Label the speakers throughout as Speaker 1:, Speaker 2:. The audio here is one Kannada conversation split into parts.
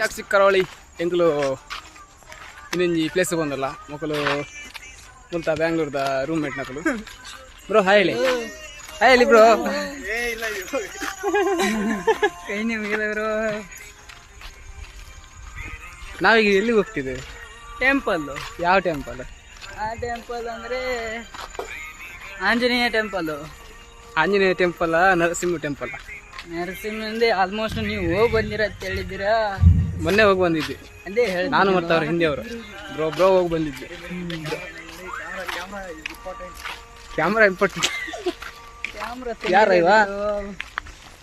Speaker 1: ಟ್ಯಾಕ್ಸಿ ಕರಾವಳಿ ಎಂಕುಲು ಇನ್ನೊಂಜಿ ಪ್ಲೇಸ್ ಬಂದಲ್ಲ. ಮೊಕಲು ಮುಲ್ತ ಬ್ಯಾಂಗ್ಳೂರ್ದ ರೂಮ್ಮೇಟ್ ನಕಲು ಬ್ರೋ ಹಾಯ್ ಹೇಳಿ. ಹಾಯ್ ಹೇಳಿ ಬ್ರೋ
Speaker 2: ಕೈ ಬ್ರೋ
Speaker 1: ನಾವೀಗ ಎಲ್ಲಿಗೆ ಹೋಗ್ತಿದ್ದೇವೆ
Speaker 2: ಟೆಂಪಲ್
Speaker 1: ಯಾವ ಟೆಂಪಲ್
Speaker 2: ಆ ಟೆಂಪಲ್ ಅಂದ್ರೆ Anjaneya temple
Speaker 1: Anjaneya temple Narasimha temple
Speaker 2: ನರಸಿಂಹಂದೇ almost ನೀವು ಹೋಗಿ ಬಂದಿರ ಅಂತ ಹೇಳಿದ್ದೀರಾ?
Speaker 1: ಮೊನ್ನೆ ಹೋಗಿ ಬಂದಿದ್ವಿ.
Speaker 2: ಅದೇ
Speaker 1: ನಾನು ಮತ್ತೆ ಅವ್ರ ಹಿಂದೆ ಅವರು. ಬ್ರೋ ಬ್ರೋ ಹೋಗಿ ಬಂದಿದ್ವಿ. Camera important.
Speaker 2: ಕ್ಯಾಮ್ರಾ
Speaker 1: ಯಾರ ಇವ?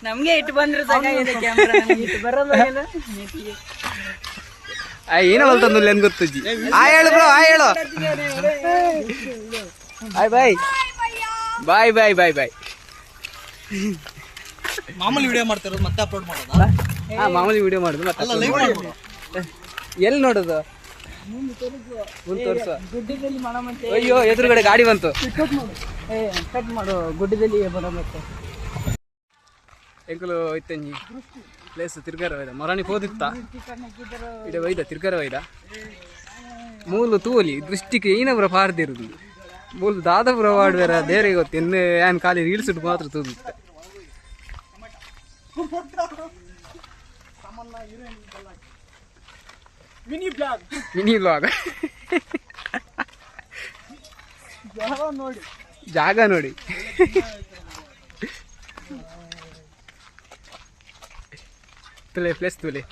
Speaker 2: ನಮ್ಗೆ ಇಟ್ಟು ಬಂದ್ರೆ ಏನು? ನೆಟ್ಟಿಗೆ.
Speaker 1: ಏನೋ ಗೊತ್ತಜ್ಜಿ ಆ ಹೇಳು ಬ್ರೋ ಆ ಹೇಳು. ಬಾಯ್ ಬಾಯ್. ಬಾಯ್ ಬಾಯ್ ಬಾಯ್ ಬಾಯ್.
Speaker 3: ಮಾಮೂಲಿ ವಿಡಿಯೋ ಮಾಡ್ತಿರೋದು ಮತ್ತೆ ಅಪ್ಲೋಡ್ ಮಾಡೋದಾ?
Speaker 1: ಹಾ ಮಾಮೂಲಿ ವಿಡಿಯೋ ಮಾಡುದು ಮತ್ತೆ ಎಲ್ಲಿ ನೋಡುದು? ಮುಂದೆ ತೋರ್ಸು.
Speaker 2: ಗುಡ್ಡದಲ್ಲಿ ಮಾಡೋ
Speaker 1: ಅಯ್ಯೋ ಎದುರುಗಡೆ ಗಾಡಿ ಬಂತು.
Speaker 2: ಕಟ್ ಮಾಡು. ಏ ಕಟ್ ಮಾಡು. ಗುಡ್ಡದಲ್ಲಿ
Speaker 1: ಎಂಕುಲು ಇತ್ತಂಜಿ ಪ್ಲೇಸ್ ತಿರ್ಗಾರ ಒಯ್ದ ಮರಾಣಿ ಹೋದಿತ್ತ? ಇಡ ಒಯ್ದ ತಿರ್ಗಾರ ಒಯ್ದ ಮೂಲು ತೂಲಿ ದೃಷ್ಟಿಗೆ ಏನಬ್ರ ಪಾರ್ದಿರುದು ಮೂಲು ದಾದಪುರ ವಾಡ್ಬೇರ ದೇವರಿಗೆ ಗೊತ್ತು. ಎನ್ನು ಏನ್ ಖಾಲಿ ರೀಲ್ಸ್ ಇಟ್ಟು ಮಾತ್ರ ತೂದುತ್ತೆ
Speaker 3: ಮಿನಿ ಬ್ಲಾಗ್
Speaker 1: ಮಿನಿ ಬ್ಲಾಗ್
Speaker 3: ನೋಡಿ.
Speaker 1: ಜಾಗ ನೋಡಿ. ತುಲೆ ಪ್ಲಸ್ ತುಲೆ.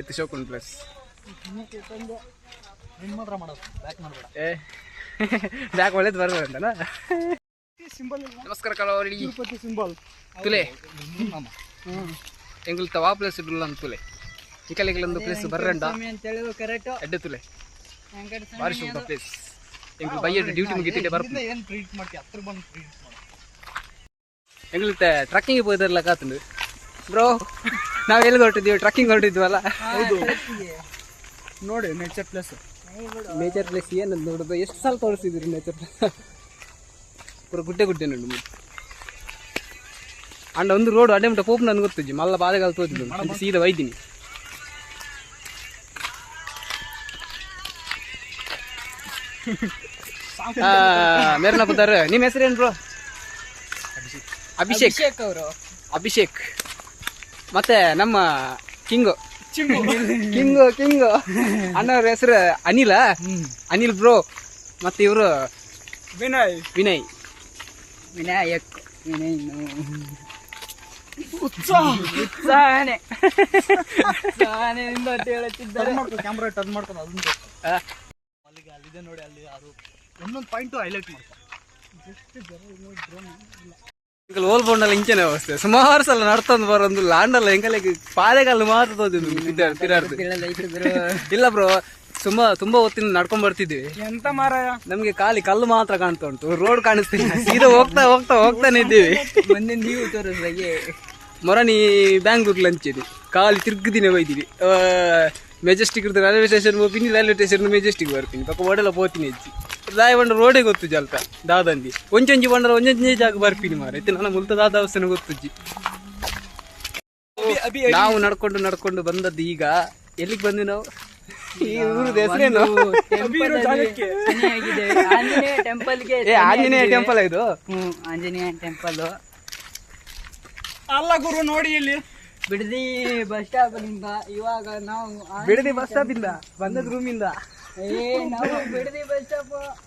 Speaker 1: ಎತ್ತು ಶೋಕುಂಡ್ ಪ್ಲಸ್. ಏ. ಬ್ಯಾಕ್ ಒಳ್ಳೇದು ಬರ್ಬೇಕಂತಲ್ಲ
Speaker 3: ಸಿಂಬಲ್
Speaker 1: ನಮಸ್ಕಾರ ಕಳವಳಿ
Speaker 3: ತಿರುಪತಿ ಸಿಂಬಲ್.
Speaker 1: ತುಲೆ. ಎಂಗುಲ್ ತವಾ ಪ್ಲಸ್ ಇಡಲ್ಲ ಅಂತ ತುಲೆ. ಇಕಲಿಗಲೊಂದು ಪ್ಲೇಸ್ ಬರ್ರಂಡ. ಎಡ್ಡೆ ತುಲೆ. ಬಾರಿ ಶುಭ ಪ್ಲೇಸ್ ಎಂಗುಲ್ ಬೈಯಡ್ ಡ್ಯೂಟಿ ಮುಗಿತಿದ್ದೆ ಬರ್ತೀನಿ.
Speaker 3: ಏನು ಟ್ರೀಟ್ ಮಾಡ್ತಿ ಹತ್ರ ಬಂದು ಟ್ರೀಟ್ ಮಾಡು.
Speaker 1: ಎಂಗುಲ್ ಟ್ರಕ್ಕಿಂಗ್ ಹೋಯ್ತಾರಲ್ಲ ಕಾತುಂಡು. ಬ್ರೋ ನಾವು ಎಲ್ಲಿ ಹೊರಟಿದ್ದೀವಿ? ಟ್ರಕ್ಕಿಂಗ್ ಹೊರಟಿದ್ವಲ್ಲ?
Speaker 3: ನೋಡಿ ನೇಚರ್ ಪ್ಲೇಸ್
Speaker 1: ನೇಚರ್ ಪ್ಲೇಸ್ ಏನಂತ ನೋಡೋದು? ಎಷ್ಟು ಸಲ ತೋರಿಸಿದ್ರಿ ನೇಚರ್ ಪ್ಲೇಸ್ ಪೂರ ಗುಡ್ಡೆ ಗುಡ್ಡೆ ನೋಡಿ. ಅಂಡ ಒಂದು ರೋಡ್ ಅಡ್ಡೆ ಮುಟ್ಟ ಪೋಪ್ ನನ್ಗೆ ಗೊತ್ತಜ್ಜಿ ಮಲ್ಲ ಬಾಧೆಗಾಲ್ ತೋತಿದ್ದು ಸೀದಾ ಒಯ್ದೀನಿ. ಮೇರನ ಪುತ್ತಾರ ನಿಮ್ಮ ಹೆಸರೇನು ಬ್ರೋ ಅಭಿಷೇಕ್.
Speaker 2: ಅಭಿಷೇಕ್ ಅವರು.
Speaker 1: ಅಭಿಷೇಕ್. ಮತ್ತೆ ನಮ್ಮ ಕಿಂಗು. King king. ಅಣ್ಣವ್ರ ಹೆಸರು ಅನಿಲ. ಅನಿಲ್ ಬ್ರೋ ಮತ್ತೆ ಇವರು
Speaker 3: ವಿನಯ್.
Speaker 1: ವಿನಯ್.
Speaker 2: ವಿನಾಯಕ್ ವಿನಯ್.
Speaker 3: ಉತ್ಸಾಹ.
Speaker 2: ಉತ್ಸಾಹನೆ. ಅಂತ ಹೇಳುತ್ತಿದ್ದಾರೆ.
Speaker 3: ಕ್ಯಾಮ್ರಾ ಟರ್ನ್ ಮಾಡ್ಕೊಂಡು ಅದನ್ನ ಅಲ್ಲಿದೆ ನೋಡಿ ಅಲ್ಲಿ ಯಾರು. ಒಂದೊಂದು ಪಾಯಿಂಟ್ ಹೈಲೈಟ್ ಮಾಡ್ತಾರೆ
Speaker 1: ಇಂಕಲ್ ಓಲ್ ಬೋಂಡಲ್ಲ ಇಂಚನೆ ವ್ಯವಸ್ಥೆ. ಸುಮಾರು ಸಲ ನಡ್ತಂದು ಬರೋದು ಲಾಂಡಲ್ಲ ಹೆಂಗಲ್ಲಿ ಪಾದೆಗಾಲು ಮಾತ್ರ ಇಲ್ಲ ಬ್ರೋ ತುಂಬಾ ತುಂಬಾ ಹೊತ್ತಿನ ನಡ್ಕೊಂಡ್ ಬರ್ತಿದ್ವಿ.
Speaker 3: ಎಂತ ಮಾರಾಯ?
Speaker 1: ನಮ್ಗೆ ಖಾಲಿ ಕಲ್ಲು ಮಾತ್ರ ಕಾಣ್ತಾ ಉಂಟು ರೋಡ್ ಕಾಣಿಸ್ತಿಲ್ಲ. ಸೀದಾ ಹೋಗ್ತಾ ಹೋಗ್ತಾ ಹೋಗ್ತಾನೆ ಇದ್ದೀವಿ.
Speaker 2: ಮೊನ್ನೆ ನೀವು ತೋರಿಸ್ದಾಗೆ.
Speaker 1: ಮೊರಣಿ ಬ್ಯಾಂಗ್ಳೂರ್ ಲಂಚ್ ಇದೆ. ಖಾಲಿ ತಿರ್ಗದಿನ ಒಯ್ದಿವಿ ಮೆಜೆಸ್ಟಿಕ್ ಇರ್ತದೆ ರೈಲ್ವೆ ಸ್ಟೇಷನ್ ಹೋಗ್ತೀನಿ ರೈಲ್ವೆ ಸ್ಟೇಷನ್ ಮೆಜೆಸ್ಟಿಕ್ ಬರ್ತೀನಿ. ಪಕ್ಕ ಓಡೆಲ್ಲ ಪೋತೀನಿ ಹೆಚ್ಚಿ. ದಾಯ ಬಂಡ ರೋಡೇ ಗೊತ್ತು ಜಲ್ತ ದಾದಂದಿ ಒಂಚೊಂಜಿ ಬಂಡರ ಒಂಚೊಂಜಿ ಜಾಗ ಬರ್ತೀನಿ ಮಾರ ಇತ್ತು ನನ್ನ ಮುಲ್ತ ದಾದ ಅವಸ್ಥೆನ ಗೊತ್ತುಜ್ಜಿ ನಾವು ನಡ್ಕೊಂಡು ನಡ್ಕೊಂಡು ಬಂದದ್ದು ಈಗ ಎಲ್ಲಿಗೆ ಬಂದ್ವಿ ನಾವು? ಈ ಊರದ ಹೆಸರೇನು?
Speaker 2: ಟೆಂಪಲ್ ಆಂಜನೇಯ
Speaker 1: ಇದು?
Speaker 2: ಆಂಜನೇಯ ಟೆಂಪಲ್
Speaker 3: ಅಲ್ಲ ಗುರು ನೋಡಿ ಇಲ್ಲಿ.
Speaker 2: ಬಿಡದಿ ಬಸ್ ಸ್ಟಾಪ್ ಸ್ಟಾಪ್ನಿಂದ ಇವಾಗ ನಾವು
Speaker 1: ಬಿಡದಿ ಬಸ್ ಸ್ಟಾಪ್ ಇಂದ ಬಂದದ್ ರೂಮಿಂದ.
Speaker 2: ಏ ನಾವು ಬಿಡದಿ ಬಸ್ ಸ್ಟಾಪ್.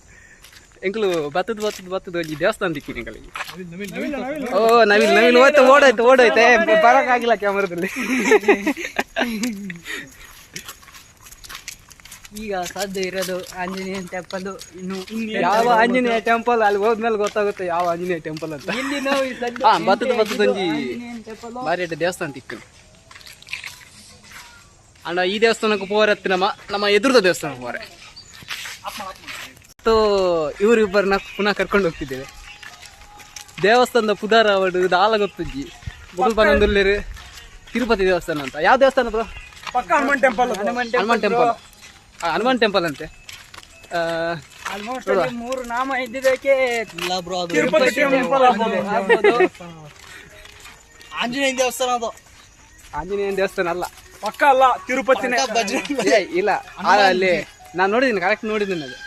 Speaker 1: ಎಂಕ್ಲು ಬತ್ತದ ಬತ್ತದ ಬತ್ತದ ಹೋಗಿ ದೇವಸ್ಥಾನ ದಿಕ್ಕಿನ ಎಂಕಲಿಗೆ
Speaker 3: ನವಿಲ್ ನವಿಲ್ ನವಿಲ್
Speaker 1: ಓ ನವಿಲ್ ನವಿಲ್ ಹೋಯ್ತು ಓಡೋಯ್ತು ಓಡೋಯ್ತೆ. ಬರಕ್ಕಾಗಿಲ್ಲ ಕ್ಯಾಮರಾದಲ್ಲಿ
Speaker 2: ಈಗ ಸದ್ಯ ಇರೋದು ಆಂಜನೇಯ ಟೆಂಪಲ್ ಇನ್ನು
Speaker 1: ಯಾವ ಆಂಜನೇಯ ಟೆಂಪಲ್ ಅಲ್ಲಿ ಹೋದ್ಮೇಲೆ ಗೊತ್ತಾಗುತ್ತೆ ಯಾವ ಆಂಜನೇಯ ಟೆಂಪಲ್ ಅಂತ.
Speaker 2: ಇಲ್ಲಿ ನಾವು ಈ ಸದ್ಯ
Speaker 1: ಬತ್ತದ
Speaker 2: ಟೆಂಪಲ್
Speaker 1: ಬಾರಿ ದೇವಸ್ಥಾನ ತಿಕ್ಕ ಅಣ್ಣ ಈ ದೇವಸ್ಥಾನಕ್ಕೆ ಪೋರತ್ತೆ ನಮ್ಮ ನಮ್ಮ ಎದುರದ ದೇವಸ್ಥಾನಕ್ಕೆ ಪೋರೆ ಮತ್ತು ಇವರಿಬ್ಬರನ್ನ ಪುನಃ ಕರ್ಕೊಂಡು ಹೋಗ್ತಿದ್ದೇವೆ. ದೇವಸ್ಥಾನದ ಪುದಾರ ಅವಡು ದಾಲ ಗೊತ್ತಿದ್ದಿ ಮುಗಲ್ ಬಂದೊಂದುಲ್ಲೇರು ತಿರುಪತಿ ದೇವಸ್ಥಾನ ಅಂತ. ಯಾವ ದೇವಸ್ಥಾನ bro?
Speaker 3: Hanuman temple
Speaker 1: Hanuman temple Hanuman temple ಅಂತೆ.
Speaker 2: ಆಲ್ಮೋಸ್ಟ್ ಮೂರು ನಾಮ ಇದ್ದಿದ್ದಕ್ಕೆ
Speaker 3: ಇಲ್ಲ ಬ್ರೋ ಅದು
Speaker 2: ತಿರುಪತಿ ಟೆಂಪಲ್
Speaker 3: ಆಂಜನೇಯ ದೇವಸ್ಥಾನ ಅದು.
Speaker 1: ಆಂಜನೇಯನ ದೇವಸ್ಥಾನ ಅಲ್ಲ.
Speaker 3: ಪಕ್ಕ ಅಲ್ಲ ತಿರುಪತಿನೇ.
Speaker 1: ಏ ಇಲ್ಲ. ಆ, ಅಲ್ಲಿ ನಾನು ನೋಡಿದ್ದೀನಿ ಕರೆಕ್ಟ್ ನೋಡಿದ್ದೀನಿ ಅದು.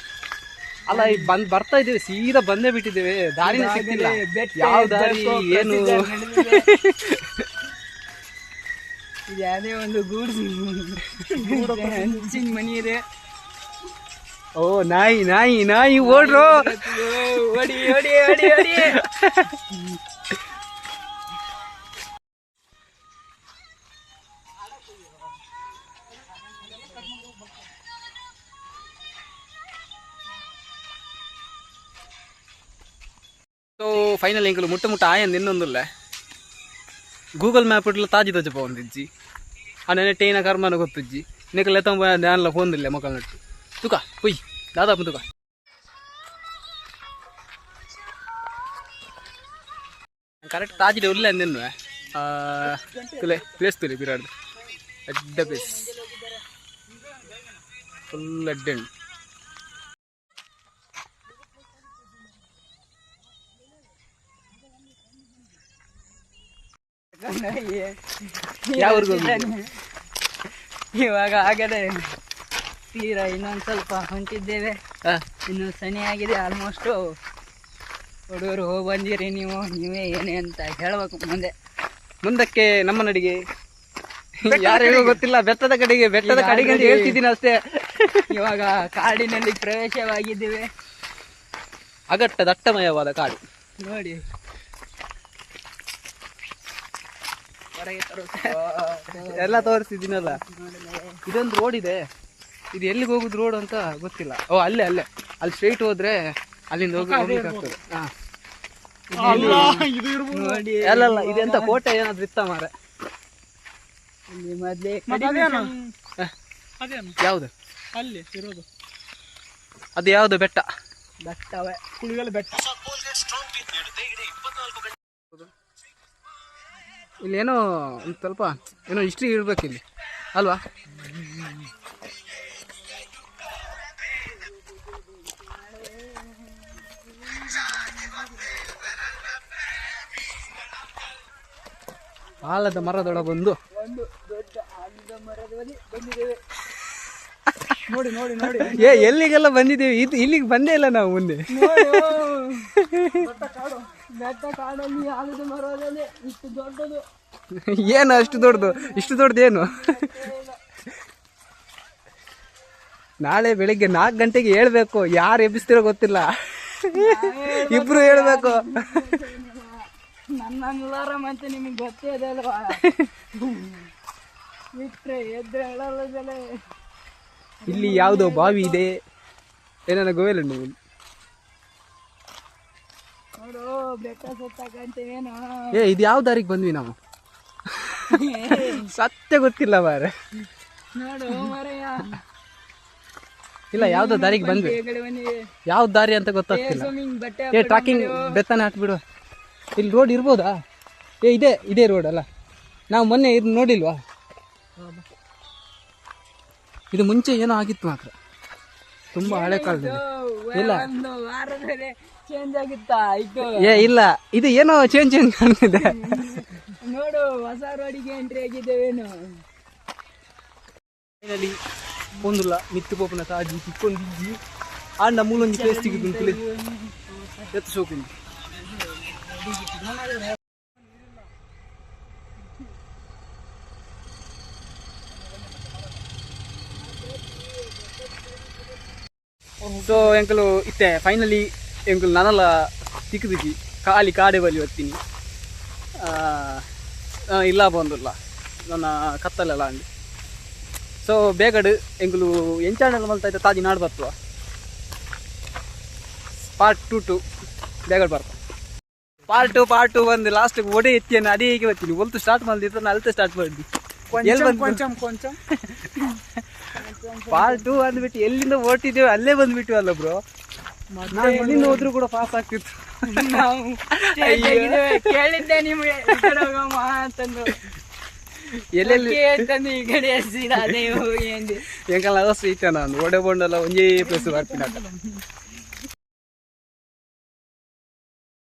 Speaker 1: ಅಲ್ಲ ಈ ಬಂದ್ ಬರ್ತಾ ಇದ್ದೀವಿ ಸೀದಾ ಬಂದೇ ಬಿಟ್ಟಿದ್ದೀವಿ. ದಾರಿನೇ ಸಿಗ್ತಿಲ್ಲ ಯಾವ ದಾರಿ ಏನು?
Speaker 2: ಯಾವುದೇ ಒಂದು ಗೂಡ್ಸ್ ಹಂಚಿನ ಮನಿ ಇದೆ.
Speaker 1: ಓ ನಾಯಿ ನಾಯಿ ನಾಯಿ ಓಡ್ರು.
Speaker 2: ಓಡಿ ಓಡಿ ಓಡಿ ಓಡಿ.
Speaker 1: ಫೈನಲ್ ಹೆಂಗಲು ಮುಟ್ಟ ಮುಟ್ಟ ಆಯ ನಿನ್ನೊಂದಿಲ್ಲ ಗೂಗಲ್ ಮ್ಯಾಪ್ ಇಟ್ಲು ತಾಜಿ ತಜಪ ಒಂದಿಜ್ಜಿ. ಅಣ್ಣನೆ ಟೇನ ಕರ್ಮನ ಗೊತ್ತುಜ್ಜಿ. ನಿಕಲ ತಂಬ ನ್ಯಾನ್ಲ ಹೊಂದಿಲ್ಲ ಮಕ್ಕಳ ನಟ್ಟು ತುಕ ಹುಯ್ ದಾದಾಪ ತುಕ. ಕರೆಕ್ಟ್ ತಾಜಿದೆ ಉಲ್ಲ ನಿನ್ನ. ತುಲೆ ಪ್ಲೇಸ್ ತುಲೆ ಬಿರಾಡ್ದು. ಅಡ್ಡ ಪ್ಲೇಸ್ ಫುಲ್ ಅಡ್ಡ
Speaker 2: ಇವಾಗ ಆಗದೆ ತೀರಾ ಇನ್ನೊಂದು ಸ್ವಲ್ಪ ಹೊಂಟಿದ್ದೇವೆ. ಇನ್ನು ಸನಿ ಆಗಿದೆ ಆಲ್ಮೋಸ್ಟ್ ಹುಡುಗರು ಹೋಗಿ ಬಂದಿರಿ ನೀವು ನೀವೇ ಏನೇ ಅಂತ ಹೇಳಬೇಕು ಮುಂದೆ.
Speaker 1: ಮುಂದಕ್ಕೆ ನಮ್ಮ ನಡಿಗೆ. ಯಾರು ಹೇಳೋ ಗೊತ್ತಿಲ್ಲ ಬೆಟ್ಟದ ಕಡೆಗೆ ಬೆಟ್ಟದ ಕಡೆಗೆ ಅಂತ ಹೇಳ್ತಿದ್ದೀನಿ ಅಷ್ಟೇ.
Speaker 2: ಇವಾಗ ಕಾಡಿನಲ್ಲಿ ಪ್ರವೇಶವಾಗಿದ್ದೇವೆ.
Speaker 1: ಅಗಟ್ಟ ದಟ್ಟಮಯವಾದ ಕಾಡು.
Speaker 2: ನೋಡಿ ಹೊರಗೆ ತರೋ
Speaker 1: ಎಲ್ಲ ತೋರಿಸಿದ್ದೀನಲ್ಲ? ಇದೊಂದು ರೋಡ್ ಇದೆ. ಇದು ಎಲ್ಲಿಗೆ ಹೋಗುದು ರೋಡ್ ಅಂತ ಗೊತ್ತಿಲ್ಲ. ಓ ಅಲ್ಲೇ ಅಲ್ಲೇ. ಅಲ್ಲಿ ಸ್ಟ್ರೈಟ್ ಹೋದ್ರೆ ಅಲ್ಲಿಂದ ಹೋಗಿ ಹೋಗ್ಬೇಕಾಗ್ತದೆ
Speaker 3: ಅಲ್ಲ
Speaker 1: ಅಲ್ಲಲ್ಲ ಇದೆಂತ ಕೋಟೆ ಏನಾದ್ರು ಇತ್ತ ಮಾರ? ಯಾವ್ದು?
Speaker 3: ಅಲ್ಲಿ ಇರೋದು.
Speaker 1: ಅದು ಯಾವ್ದು ಬೆಟ್ಟ?
Speaker 2: ಬೆಟ್ಟವೇ.
Speaker 3: ಕುಳಿಗಲ್ ಬೆಟ್ಟ.
Speaker 1: ಇಲ್ಲಿ ಏನೋ ಒಂದು ಸ್ವಲ್ಪ ಏನೋ ಹಿಸ್ಟ್ರಿ ಇರಬೇಕು ಇಲ್ಲಿ. ಅಲ್ವಾ? ಆಲದ ಮರದೊಳಗೊಂದು
Speaker 2: ನೋಡಿ
Speaker 1: ಏ ಎಲ್ಲಿಗೆಲ್ಲ ಬಂದಿದ್ದೀವಿ? ಇದು ಇಲ್ಲಿಗೆ ಬಂದೇ ಇಲ್ಲ ನಾವು ಮುಂದೆ.
Speaker 2: ಬೆಟ್ಟ ಕಾಡಲ್ಲಿ ಆಲದ ಮರದಲ್ಲಿ ಇಷ್ಟು ದೊಡ್ಡದು.
Speaker 1: ಏನು ಅಷ್ಟು ದೊಡ್ಡದು? ಇಷ್ಟು ದೊಡ್ಡದು ಏನು? ನಾಳೆ ಬೆಳಿಗ್ಗೆ ನಾಲ್ಕು ಗಂಟೆಗೆ ಹೇಳ್ಬೇಕು. ಯಾರು ಎಬ್ಬಿಸ್ತಿರೋ ಗೊತ್ತಿಲ್ಲ. ಇಬ್ರು ಹೇಳ್ಬೇಕು.
Speaker 2: ನನ್ನ ನಿಮಗೆ ಗೊತ್ತೇ ಇದೆ ಅಲ್ವಾ? ಬಿಟ್ರೆ ಎದ್ರೆ
Speaker 1: ಇಲ್ಲಿ ಯಾವುದೋ ಬಾವಿ ಇದೆ. ಏನಾನ ಗೋವೆಲ್ಲ ನೀವು ಏ ಇದು ಯಾವ ದಾರಿಗೆ ಬಂದ್ವಿ ನಾವು? ಸತ್ಯ ಗೊತ್ತಿಲ್ಲ
Speaker 2: ಬಾರೆ
Speaker 1: ಇಲ್ಲ ಯಾವ್ದೋ ದಾರಿಗೆ ಬಂದ್ವಿ ಯಾವ ದಾರಿ ಅಂತ ಗೊತ್ತಾಗ್ತಿಲ್ಲ. ಏ ಟ್ರಾಕಿಂಗ್ ಬೆತ್ತನ ಹಾಕ್ಬಿಡುವ ಇಲ್ಲಿ ರೋಡ್ ಇರ್ಬೋದಾ? ಏ ಇದೆ ಇದೇ ರೋಡ್ ಅಲ್ಲ. ನಾವು ಮೊನ್ನೆ ಇದು ನೋಡಿಲ್ವಾ? ಇದು ಮುಂಚೆ ಏನೋ ಆಗಿತ್ತು ಮಾತ್ರ. ತುಂಬಾ ಹಳೆ ಕಾಲದಲ್ಲಿ. ಇಲ್ಲ.
Speaker 2: ಚೇಂಜ್ ಆಗಿತ್ತಾ? ಇದು.
Speaker 1: ಏ ಇಲ್ಲ. ಇದು ಏನೋ ಚೇಂಜ್ ಚೇಂಜ್ ಕಾಣ್ತಿದೆ
Speaker 2: ನೋಡು ಹೊಸ ರೋಡಿಗೆ ಎಂಟ್ರಿ ಆಗಿದ್ದೇವೇನು
Speaker 1: ಫೈನಲಿ ಒಂದುಲ್ಲ ಮಿತ್ತು ಪೋಪನ ತಾಜಿ ತಿಕ್ಕೊಂದಿಜ್ಜಿ ಆಂಡ ಮೂಲೊಂದು ಪ್ಲೇಸ್ ತೆಗೆದು. ಎತ್ತು ಸೋಕುಂದು ಸೊ ಎಂಕಲು ಇತ್ತೆ. ಫೈನಲಿ ಎಂಕಲು ನನಲ ತಿಕ್ಕದಿಜಿ ಖಾಲಿ ಕಾಡೆ ಬಲಿ ಹೊತ್ತೀನಿ ಇಲ್ಲ ಬಂದಿಲ್ಲ. ನನ್ನ ಕತ್ತಲೆಲ್ಲ ಅಂಡಿ ಸೊ ಬೇಗಡು ಎಂಕುಲು ಎಂಚಾಣೆಲ್ಲ ಮಲ್ತಾ ಇದ್ದ ತಾಜಿ ನಾಡು ಬರ್ತವ. ಪಾರ್ಟ್ ಟು ಟು ಬೇಗಡ್ ಬರ್ತ. ಪಾರ್ಟ್ ಟು ಪಾರ್ಟ್ ಟು ಬಂದು ಲಾಸ್ಟ್ ಒಡೆ ಎತ್ತಿಯನ್ನು ಅದೇ ಹೇಗೆ ಬರ್ತೀನಿ ಒಲ್ತು ಸ್ಟಾರ್ಟ್ ಮಾಡಿದ್ರೆ ಅಲ್ತು ಸ್ಟಾರ್ಟ್ ಮಾಡಿದ್ವಿ ಪಾರ್ಟ್ ಟು ಅಂದ್ಬಿಟ್ಟು ಎಲ್ಲಿಂದ ಓಟಿದ್ದೇವೆ ಅಲ್ಲೇ ಬಂದ್ಬಿಟ್ಟು ಅಲ್ಲ ಬ್ರೋ ಹೋದ್ರು ಕೂಡ ಪಾಸ್ ಆಗ್ತಿತ್ತು.
Speaker 2: ನಾವು. ಕೇಳಿದ್ದೆ ನಿಮ್ಗೆ. ಅಂತಂದು.
Speaker 1: ಎಲ್ಲೆಲ್ಲಿ?
Speaker 2: ಈ ಕಡೆ ಅದೇ ಹೋಗಿ ಅಂದೆ
Speaker 1: ಅವಸ್ಥೆ ನಾನು ಒಡೆ ಬಂಡಲ್ಲ ಒಂದೇ ಪ್ಲೇಸ್ ಬರ್ತೀನಿ